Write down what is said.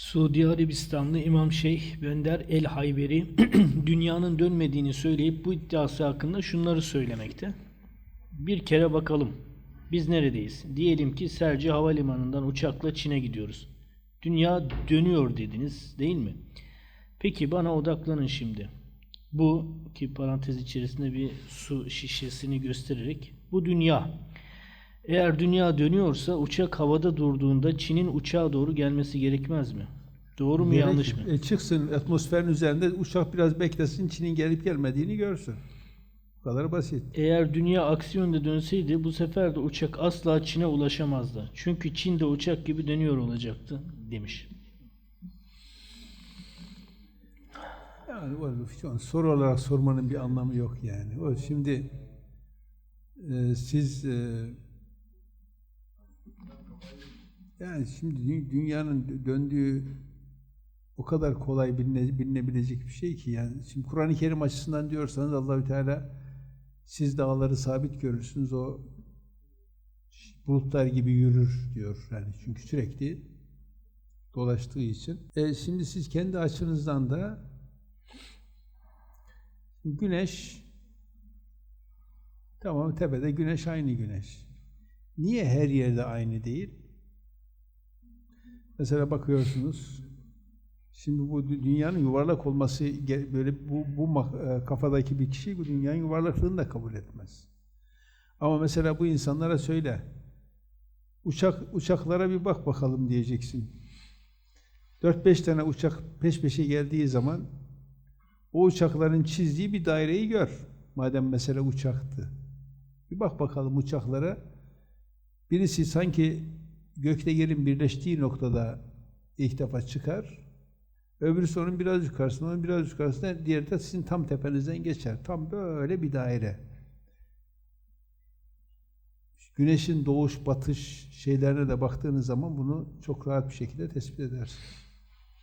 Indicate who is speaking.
Speaker 1: Suudi Arabistanlı İmam Şeyh Bender El Hayveri dünyanın dönmediğini söyleyip bu iddiası hakkında şunları söylemekte. Bir kere bakalım. Biz neredeyiz? Diyelim ki Serci Havalimanı'ndan uçakla Çin'e gidiyoruz. Dünya dönüyor dediniz değil mi? Peki bana odaklanın şimdi. Bu ki parantez içerisinde bir su şişesini göstererek bu dünya. Eğer dünya dönüyorsa uçak havada durduğunda Çin'in uçağa doğru gelmesi gerekmez mi? Doğru mu
Speaker 2: Gerek-
Speaker 1: yanlış mı?
Speaker 2: E, çıksın atmosferin üzerinde uçak biraz beklesin Çin'in gelip gelmediğini görsün. Bu kadar basit.
Speaker 1: Eğer dünya aksi yönde dönseydi bu sefer de uçak asla Çin'e ulaşamazdı. Çünkü Çin de uçak gibi dönüyor olacaktı demiş.
Speaker 2: Yani o soru olarak sormanın bir anlamı yok yani. O şimdi e, siz e, yani şimdi dü- dünyanın döndüğü o kadar kolay biline, bilinebilecek bir şey ki yani şimdi Kur'an-ı Kerim açısından diyorsanız Allahü Teala siz dağları sabit görürsünüz o bulutlar gibi yürür diyor yani çünkü sürekli dolaştığı için. E, şimdi siz kendi açınızdan da Güneş tamam tepede güneş aynı güneş. Niye her yerde aynı değil? Mesela bakıyorsunuz şimdi bu dü- dünyanın yuvarlak olması böyle bu, bu e, kafadaki bir kişi bu dünyanın yuvarlaklığını da kabul etmez. Ama mesela bu insanlara söyle uçak uçaklara bir bak bakalım diyeceksin. 4-5 tane uçak peş peşe geldiği zaman o uçakların çizdiği bir daireyi gör. Madem mesele uçaktı. Bir bak bakalım uçaklara. Birisi sanki gökte yerin birleştiği noktada ilk defa çıkar. Öbürüsü onun biraz yukarısında, biraz yukarısında, diğeri de sizin tam tepenizden geçer. Tam böyle bir daire. Güneşin doğuş, batış şeylerine de baktığınız zaman bunu çok rahat bir şekilde tespit edersiniz.